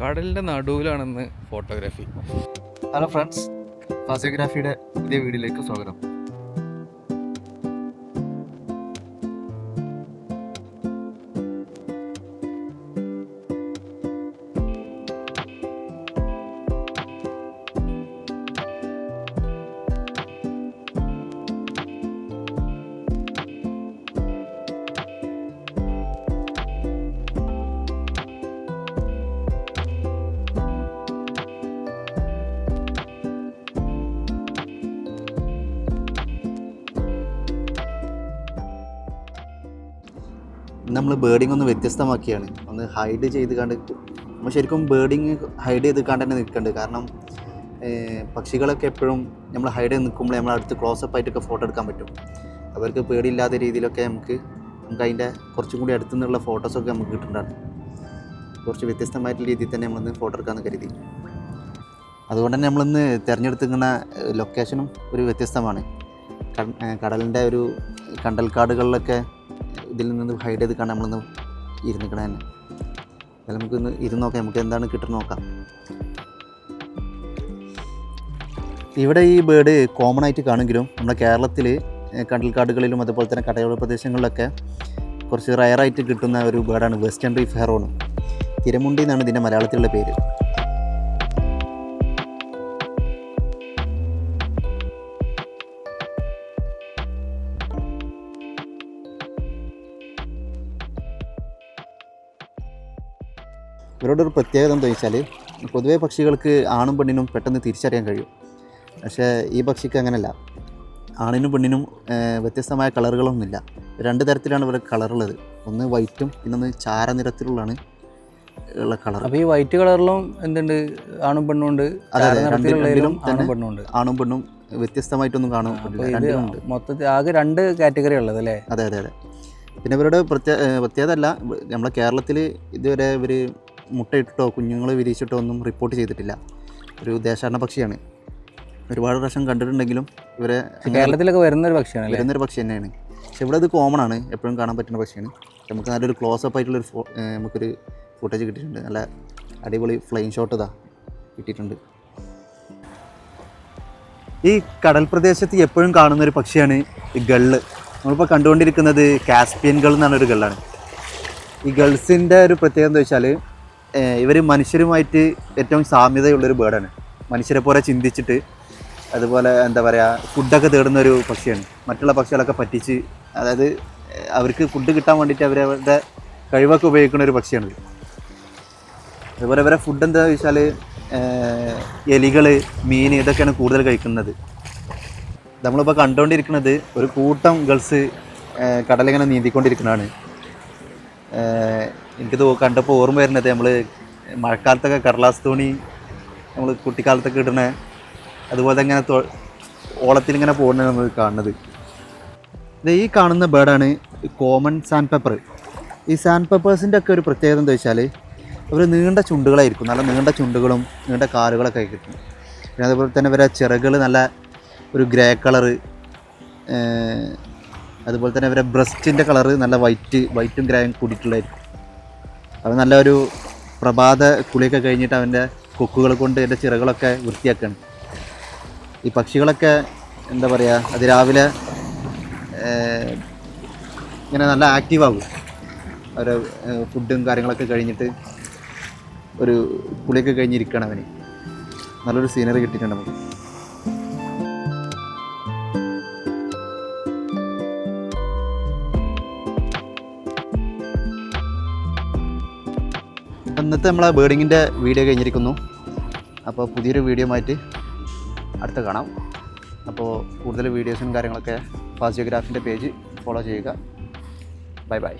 കടലിന്റെ നടുവിലാണെന്ന് photography. Hello friends ഫാസിയോഗ്രാഫിയുടെ പുതിയ വീഡിയോയിലേക്ക് സ്വാഗതം. നമ്മൾ ബേർഡിംഗ് ഒന്ന് വ്യത്യസ്തമാക്കിയാണ്. ഒന്ന് ഹൈഡ് ചെയ്ത് കണ്ട് നമ്മൾ ശരിക്കും ബേർഡിങ് ഹൈഡ് ചെയ്ത് കണ്ട് തന്നെ നിൽക്കുന്നുണ്ട് കാരണം പക്ഷികളൊക്കെ എപ്പോഴും നമ്മൾ ഹൈഡ് ചെയ്ത് നിൽക്കുമ്പോൾ നമ്മൾ അടുത്ത് ക്ലോസപ്പ് ആയിട്ടൊക്കെ ഫോട്ടോ എടുക്കാൻ പറ്റും. അവർക്ക് പേടിയില്ലാത്ത രീതിയിലൊക്കെ നമുക്ക് നമുക്ക് അതിന്റെ കുറച്ചും കൂടി അടുത്തു നിന്നുള്ള ഫോട്ടോസൊക്കെ നമുക്ക് കിട്ടുന്നുണ്ടാണ് കുറച്ച് വ്യത്യസ്തമായിട്ടുള്ള രീതിയിൽ തന്നെ നമ്മളിന്ന് ഫോട്ടോ എടുക്കാമെന്ന് കരുതി. അതുകൊണ്ട് തന്നെ നമ്മളിന്ന് തിരഞ്ഞെടുത്തിരിക്കുന്ന ലൊക്കേഷനും ഒരു വ്യത്യസ്തമാണ്. കടലിന്റെ ഒരു കണ്ടൽക്കാടുകളിലൊക്കെ ഇതിൽ നിന്ന് ഹൈഡ് ചെയ്ത് കാണാൻ നമ്മളൊന്ന് ഇരുന്നിക്കണ തന്നെ. അല്ല നമുക്കൊന്ന് ഇരുന്ന് നോക്കാം. നമുക്ക് എന്താണ് കിട്ടുന്നത് നോക്കാം. ഇവിടെ ഈ ബേർഡ് കോമൺ ആയിട്ട് കാണുമെങ്കിലും നമ്മുടെ കേരളത്തിൽ കണ്ടൽക്കാടുകളിലും അതുപോലെ തന്നെ കടയോര പ്രദേശങ്ങളിലൊക്കെ കുറച്ച് റയറായിട്ട് കിട്ടുന്ന ഒരു ബേർഡാണ് വെസ്റ്റേൺ റീഫ് ഹെറോൺ തിരമുണ്ടി എന്നാണ് ഇതിന്റെ മലയാളത്തിലുള്ള പേര്. ഇവരുടെ ഒരു പ്രത്യേകത എന്താ വെച്ചാൽ പൊതുവേ പക്ഷികൾക്ക് ആണും പെണ്ണിനും പെട്ടെന്ന് തിരിച്ചറിയാൻ കഴിയും. പക്ഷേ ഈ പക്ഷിക്ക് അങ്ങനെയല്ല ആണിനും പെണ്ണിനും വ്യത്യസ്തമായ കളറുകളൊന്നുമില്ല. രണ്ട് തരത്തിലാണ് ഇവരുടെ കളറുള്ളത്. ഒന്ന് വൈറ്റും പിന്നൊന്ന് ചാര നിറത്തിലുള്ളതാണ് ഉള്ള കളർ അപ്പോൾ ഈ വൈറ്റ് കളറിലും എന്തുണ്ട്? ആണും പെണ്ണും ഉണ്ട്. രണ്ടിലും ആണും പെണ്ണും ഉണ്ട്. ആണും പെണ്ണും വ്യത്യസ്തമായിട്ടൊന്നും ഉണ്ട്. മൊത്തത്തിൽ ആകെ രണ്ട് കാറ്റഗറി ഉള്ളത് അല്ലേ? അതെ അതെ അതെ. പിന്നെ ഇവരുടെ പ്രത്യേക പ്രത്യേകത അല്ല നമ്മളെ കേരളത്തിൽ ഇതുവരെ ഇവർ മുട്ടയിട്ടിട്ടോ കുഞ്ഞുങ്ങൾ വിരിയിച്ചിട്ടോ ഒന്നും റിപ്പോർട്ട് ചെയ്തിട്ടില്ല. ഒരു ദേശാടന പക്ഷിയാണ്. ഒരുപാട് പ്രാവശ്യം കണ്ടിട്ടുണ്ടെങ്കിലും ഇവരെ കേരളത്തിലൊക്കെ വരുന്നൊരു പക്ഷിയാണ് വരുന്നൊരു പക്ഷി തന്നെയാണ്. പക്ഷെ ഇവിടെ ഇത് കോമൺ ആണ്. എപ്പോഴും കാണാൻ പറ്റുന്ന പക്ഷിയാണ്. നമുക്ക് നല്ലൊരു ക്ലോസപ്പ് ആയിട്ടുള്ളൊരു ഫോ നമുക്കൊരു ഫുട്ടേജ് കിട്ടിയിട്ടുണ്ട്. നല്ല അടിപൊളി ഫ്ലൈൻ ഷോട്ട് ഇതാ കിട്ടിയിട്ടുണ്ട്. ഈ കടൽ പ്രദേശത്ത് എപ്പോഴും കാണുന്ന ഒരു പക്ഷിയാണ് ഈ ഗള്ള് നമ്മളിപ്പോൾ കണ്ടുകൊണ്ടിരിക്കുന്നത് കാസ്പിയൻ ഗൾ എന്നാണ് ഒരു ഗള്ളാണ് ഈ ഗൾസിന്റെ ഒരു പ്രത്യേകത എന്താ വെച്ചാൽ ഇവർ മനുഷ്യരുമായിട്ട് ഏറ്റവും സാമ്യതയുള്ളൊരു ബേർഡാണ് മനുഷ്യരെ പോലെ ചിന്തിച്ചിട്ട് അതുപോലെ എന്താ പറയുക ഫുഡൊക്കെ തേടുന്ന ഒരു പക്ഷിയാണ്. മറ്റുള്ള പക്ഷികളൊക്കെ പറ്റിച്ച് അതായത് അവർക്ക് ഫുഡ് കിട്ടാൻ വേണ്ടിയിട്ട് അവരവരുടെ കഴിവൊക്കെ ഉപയോഗിക്കുന്ന ഒരു പക്ഷിയാണ് അതുപോലെ ഇവരെ ഫുഡ് എന്താ വെച്ചാൽ എലികൾ മീൻ ഇതൊക്കെയാണ് കൂടുതൽ കഴിക്കുന്നത്. നമ്മളിപ്പോൾ കണ്ടുകൊണ്ടിരിക്കുന്നത് ഒരു കൂട്ടം ഗൾസ് കടലിങ്ങനെ നീന്തിക്കൊണ്ടിരിക്കുന്നതാണ്. ഏഹ് എനിക്ക് തോ കണ്ടപ്പോൾ ഓർമ്മ വരുന്നത് നമ്മൾ മഴക്കാലത്തൊക്കെ കടലാസ് തോണി നമ്മൾ കുട്ടിക്കാലത്തൊക്കെ ഇടുന്ന അതുപോലെ ഇങ്ങനെ ഓളത്തിൽ ഇങ്ങനെ പോകുന്നത് നമ്മൾ കാണുന്നത്. ഇത് ഈ കാണുന്ന ബേർഡാണ് കോമൺ സാൻഡ് പെപ്പർ ഈ സാൻഡ് പെപ്പേഴ്സിന്റെ ഒക്കെ ഒരു പ്രത്യേകത എന്താ വെച്ചാൽ അവർ നീണ്ട ചുണ്ടുകളായിരിക്കും. നല്ല നീണ്ട ചുണ്ടുകളും നീണ്ട കാലുകളൊക്കെ കിട്ടും പിന്നെ അതുപോലെ തന്നെ ഇവരെ ചിറകൾ നല്ല ഒരു ഗ്രേ കളറ് അതുപോലെ തന്നെ ഇവരെ ബ്രസ്റ്റിന്റെ കളറ് നല്ല വൈറ്റ് വൈറ്റും ഗ്രേയും കൂടിയിട്ടുള്ളതായിരിക്കും. അത് നല്ലൊരു പ്രഭാത കുളിയൊക്കെ കഴിഞ്ഞിട്ട് അവന്റെ കൊക്കുകൾ കൊണ്ട് എന്റെ ചിറകളൊക്കെ വൃത്തിയാക്കുകയാണ് ഈ പക്ഷികളൊക്കെ എന്താ പറയുക അത് രാവിലെ ഇങ്ങനെ നല്ല ആക്റ്റീവ് ആകും അവരെ ഫുഡും കാര്യങ്ങളൊക്കെ കഴിഞ്ഞിട്ട് ഒരു കുളിയൊക്കെ കഴിഞ്ഞിരിക്കണം അവന്. നല്ലൊരു സീനറി കിട്ടിയിട്ടുണ്ട് നമുക്ക്. അപ്പം ഇന്നത്തെ നമ്മളെ ബേർഡിങ്ങിന്റെ വീഡിയോ കഴിഞ്ഞിരിക്കുന്നു. അപ്പോൾ പുതിയൊരു വീഡിയോ ആയിട്ട് അടുത്ത കാണാം. അപ്പോൾ കൂടുതൽ വീഡിയോസും കാര്യങ്ങളൊക്കെ ഫാസിയോഗ്രാഫിന്റെ പേജ് ഫോളോ ചെയ്യുക. Bye bye